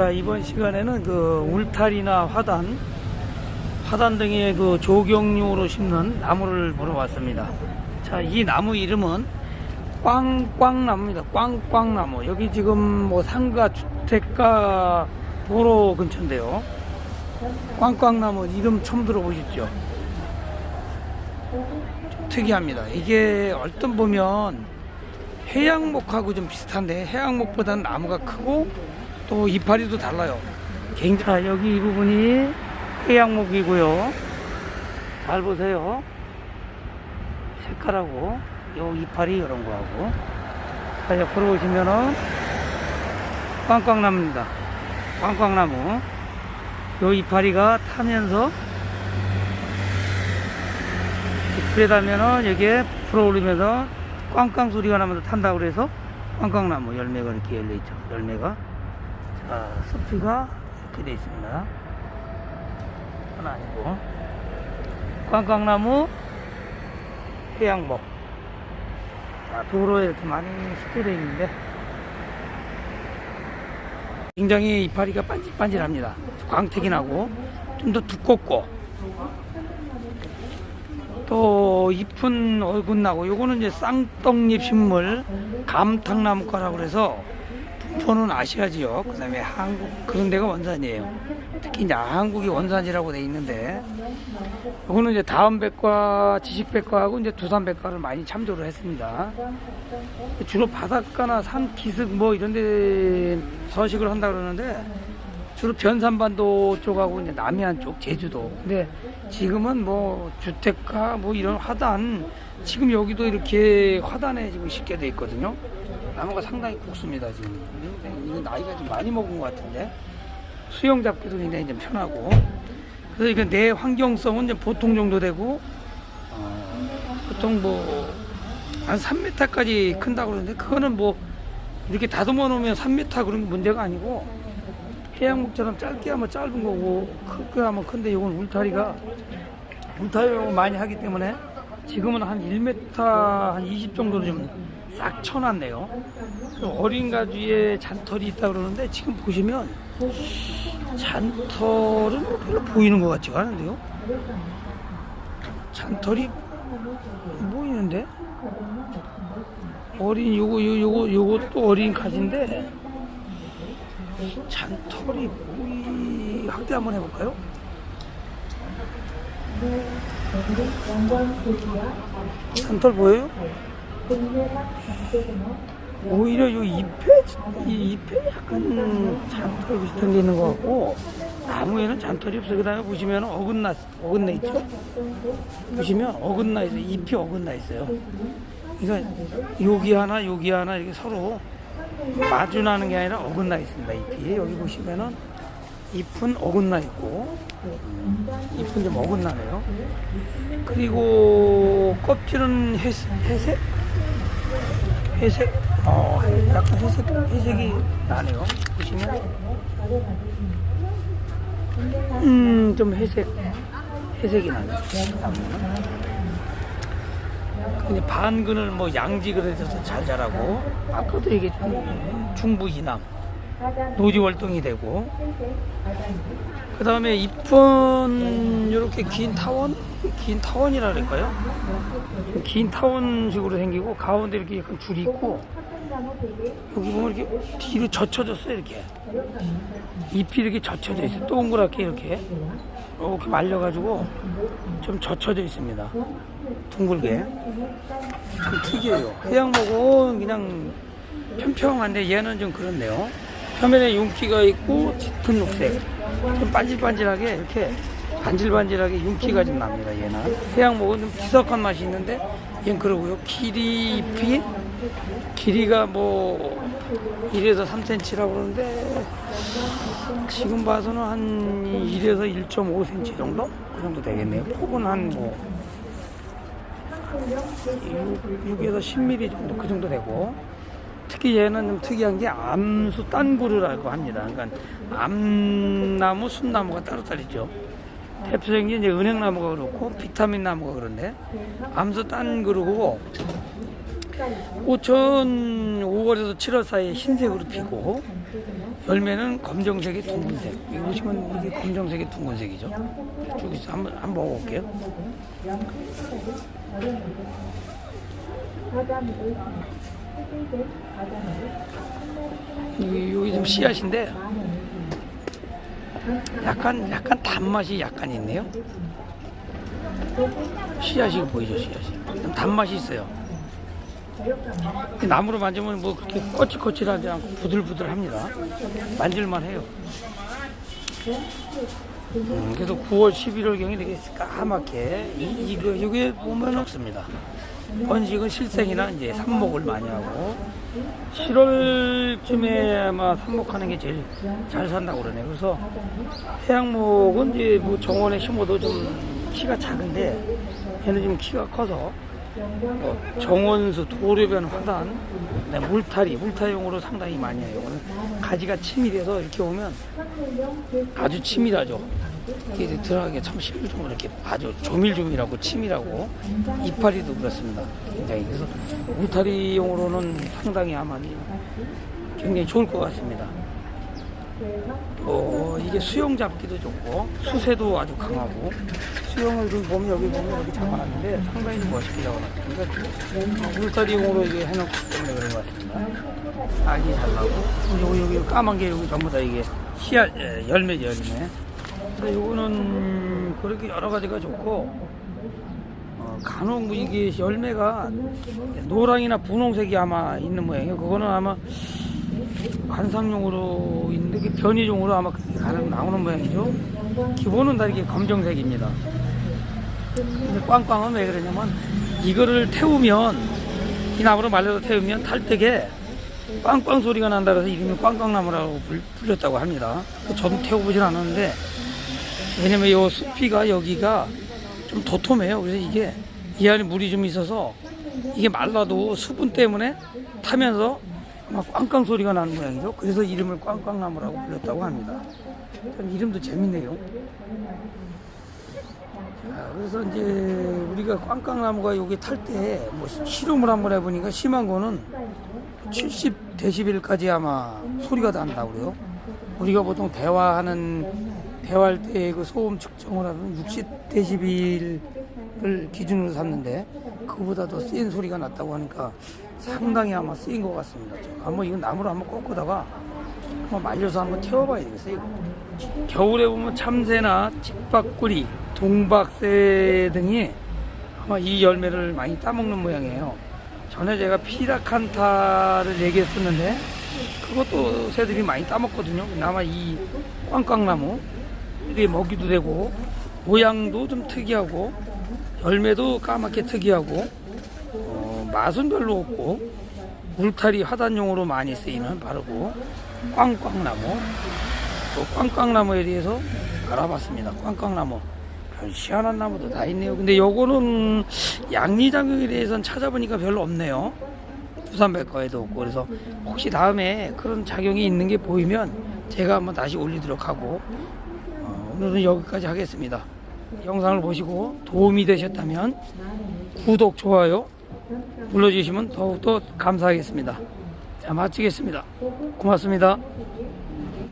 자 이번 시간에는 그 울타리나 화단 화단 등의 그 조경용으로 심는 나무를 보러 왔습니다. 자 이 나무 이름은 꽝꽝나무입니다. 꽝꽝나무. 여기 지금 뭐 상가 주택가 도로 근처인데요. 꽝꽝나무 이름 처음 들어보셨죠? 특이합니다. 이게 얼뜻 보면 해양목하고 좀 비슷한데 해양목보다는 나무가 크고 또 이파리도 달라요. 굉장히 자, 여기 이 부분이 해양목이고요. 잘 보세요. 색깔하고 요 이파리 이런 거하고 자, 옆으로 보시면은 꽝꽝나무입니다. 꽝꽝나무. 요 이파리가 타면서 불에 닿으면은 여기에 불어오르면서 꽝꽝 소리가 나면서 탄다고 그래서 꽝꽝나무 열매가 이렇게 열려있죠. 열매가. 자, 숲이가 이렇게 돼 있습니다. 하나 아니고. 꽝꽝나무, 해양목. 자, 도로에 이렇게 많이 쉽게 되어 있는데, 굉장히 이파리가 반질반질합니다. 광택이 나고, 좀 더 두껍고, 또 잎은 어긋나고 요거는 이제 쌍떡잎 식물 감탕나무과라고 그래서 분포는 아시아지요 그 다음에 한국 그런 데가 원산이에요 특히 이제 한국이 원산지라고 돼 있는데 요거는 이제 다음백과 지식백과하고 이제 두산백과를 많이 참조를 했습니다 주로 바닷가나 산 기슭 뭐 이런 데 서식을 한다 그러는데 주로 변산반도 쪽하고 이제 남해안 쪽 제주도. 근데 지금은 뭐 주택가 뭐 이런 화단 지금 여기도 이렇게 화단에 지금 쉽게 돼 있거든요. 나무가 상당히 국습니다 지금. 이거 나이가 좀 많이 먹은 것 같은데 수영 잡기도 굉장히 좀 편하고. 그래서 이거 내 환경성은 이제 보통 정도 되고 어, 보통 뭐 한 3m까지 큰다고 그러는데 그거는 뭐 이렇게 다듬어 놓으면 3m 그런 게 문제가 아니고 해양목처럼 짧게 하면 짧은 거고 크게 하면 큰데 이건 울타리가 울타리를 많이 하기 때문에 지금은 한 1m 한 20 정도로 좀 싹 쳐놨네요. 그 어린 가지에 잔털이 있다 그러는데 지금 보시면 잔털은 별로 보이는 것 같지가 않은데요. 잔털이 보이는데 어린 요거 요 요거 요것도 어린 가지인데 잔털이 보이 확대 한번 해볼까요? 잔털 보여요? 오히려 요 잎에 이 잎에 약간 잔털 비슷한 게 있는 것 같고 나무에는 잔털이 없어요. 그다음에 보시면 어긋나 어긋나 있죠? 보시면 어긋나 있어요. 잎이 어긋나 있어요. 그러니까 여기 하나 여기 하나 이렇게 서로 마주나는 게 아니라 어긋나 있습니다. 잎이 여기 보시면은 잎은 어긋나 있고 잎은 좀 어긋나네요. 그리고 껍질은 회색, 회색, 회색, 어, 약간 회색, 회색이 나네요. 보시면 음, 좀 회색, 회색이 나네요. 근데 반근을 뭐 양직을 해서 잘 자라고 아까도 얘기했던 중부 이남 노지 월동이 되고. 그 다음에 잎은 이렇게 긴 타원? 긴 타원이라 그럴까요? 긴 타원식으로 생기고 가운데 이렇게 약간 줄이 있고 여기 보면 이렇게 뒤로 젖혀졌어요 이렇게. 잎이 이렇게 젖혀져 있어요. 동그랗게 이렇게. 이렇게 말려가지고 좀 젖혀져 있습니다. 둥글게. 참 특이해요. 해양목은 그냥 평평한데 얘는 좀 그렇네요 표면에 윤기가 있고 짙은 녹색. 좀 반질반질하게 이렇게 반질반질하게 윤기가 좀 납니다 얘는. 해양목은 좀 비석한 맛이 있는데 얘는 그러고요. 길이 잎이? 길이가 뭐 1에서 3cm라고 그러는데 지금 봐서는 한 1에서 1.5cm 정도? 그 정도 되겠네요. 폭은 한뭐 6, 에서 10mm 정도 그 정도 되고 특히 얘는 좀 특이한 게 암수 딴구루라고 합니다. 그러니까 암나무, 순나무가 따로따로 있죠. 대표적인 게 이제 은행나무가 그렇고 비타민 나무가 그런데 암수 딴구루고 꽃은 5월에서 7월 사이에 흰색으로 피고 열매는 검정색이 둥근색. 여기 보시면 이게 검정색이 둥근색이죠. 쭉 있어. 한번 한번 먹어볼게요. 여기, 여기 좀 씨앗인데 약간 약간 단맛이 약간 있네요. 씨앗이 보이죠, 씨앗이. 좀 단맛이 있어요. 이 나무로 만지면 뭐 그렇게 거칠거칠하지 않고 부들부들합니다. 만질만 해요. 음, 그래서 9월, 11월 경에 이렇게 까맣게 이, 이거 이게 보면 없습니다. 번식은 실생이나 이제 삽목을 많이 하고 7월쯤에 아마 삽목하는 게 제일 잘 산다고 그러네요. 그래서 해양목은 이제 뭐 정원에 심어도 좀 키가 작은데 얘는 좀 키가 커서 어, 정원수, 도로변 화단, 네, 물타리, 물타리용으로 상당히 많이 해요. 오늘 가지가 치밀해서 이렇게 보면 아주 치밀하죠. 이게 들어가기가 참 힘들 정도로 이렇게 아주 조밀조밀하고 치밀하고 이파리도 그렇습니다. 굉장히 그래서 울타리용으로는 상당히 아마 굉장히 좋을 것 같습니다. 어, 이게 수영 잡기도 좋고 수세도 아주 강하고 수영을 좀 보면 여기 보면 여기 잡아놨는데 상당히 멋있게 잡아놨습니다. 그러니까 울타리용으로 이게 해놓기 때문에 그런 것 같습니다. 싹이 잘 나고 여기 여기 까만 게 여기 전부 다 이게 씨앗 예, 열매죠 열매. 근데 요거는 그렇게 여러 가지가 좋고 어, 간혹 뭐 이게 열매가 노랑이나 분홍색이 아마 있는 모양이에요. 그거는 아마 관상용으로 있는데 그 변이종으로 아마 가능 나오는 모양이죠. 기본은 다 이게 검정색입니다. 근데 꽝꽝은 왜 그러냐면 이거를 태우면 이 나무를 말려서 태우면 탈때게 꽝꽝 소리가 난다 그래서 이름이 꽝꽝나무라고 불- 불렸다고 합니다. 저도 태워보진 않았는데 왜냐면 이 숲이가 여기가 좀 도톰해요. 그래서 이게 이 안에 물이 좀 있어서 이게 말라도 수분 때문에 타면서 막 꽝꽝 소리가 나는 모양이죠. 그래서 이름을 꽝꽝나무라고 불렸다고 합니다. 참 이름도 재밌네요. 자, 그래서 이제 우리가 꽝꽝나무가 여기 탈 때 뭐 실험을 한번 해보니까 심한 거는 70 데시벨까지 아마 소리가 난다고 그래요. 우리가 보통 대화하는 대화할 때 그 소음 측정을 하면 60 데시벨 을 기준으로 삼는데 그보다 더 센 소리가 났다고 하니까 상당히 아마 쓰인 것 같습니다. 저 한번 이거 나무로 한번 꺾다가 한번 말려서 한번 태워봐야 되겠어요. 이거. 겨울에 보면 참새나 집박구리, 동박새 등이 아마 이 열매를 많이 따먹는 모양이에요. 전에 제가 피라칸타를 얘기했었는데 그것도 새들이 많이 따먹거든요. 아마 이 꽝꽝나무 이게 먹이도 되고 모양도 좀 특이하고 열매도 까맣게 특이하고 어, 맛은 별로 없고 울타리 화단용으로 많이 쓰이는 바르고 꽝꽝나무 또 꽝꽝나무에 대해서 알아봤습니다. 꽝꽝나무 별 희한한 나무도 다 있네요. 근데 요거는 양리장경에 대해서는 찾아보니까 별로 없네요. 부산백과에도 없고 그래서 혹시 다음에 그런 작용이 있는 게 보이면 제가 한번 다시 올리도록 하고 어, 오늘은 여기까지 하겠습니다. 영상을 보시고 도움이 되셨다면 구독, 좋아요 눌러주시면 더욱더 감사하겠습니다. 자, 마치겠습니다. 고맙습니다.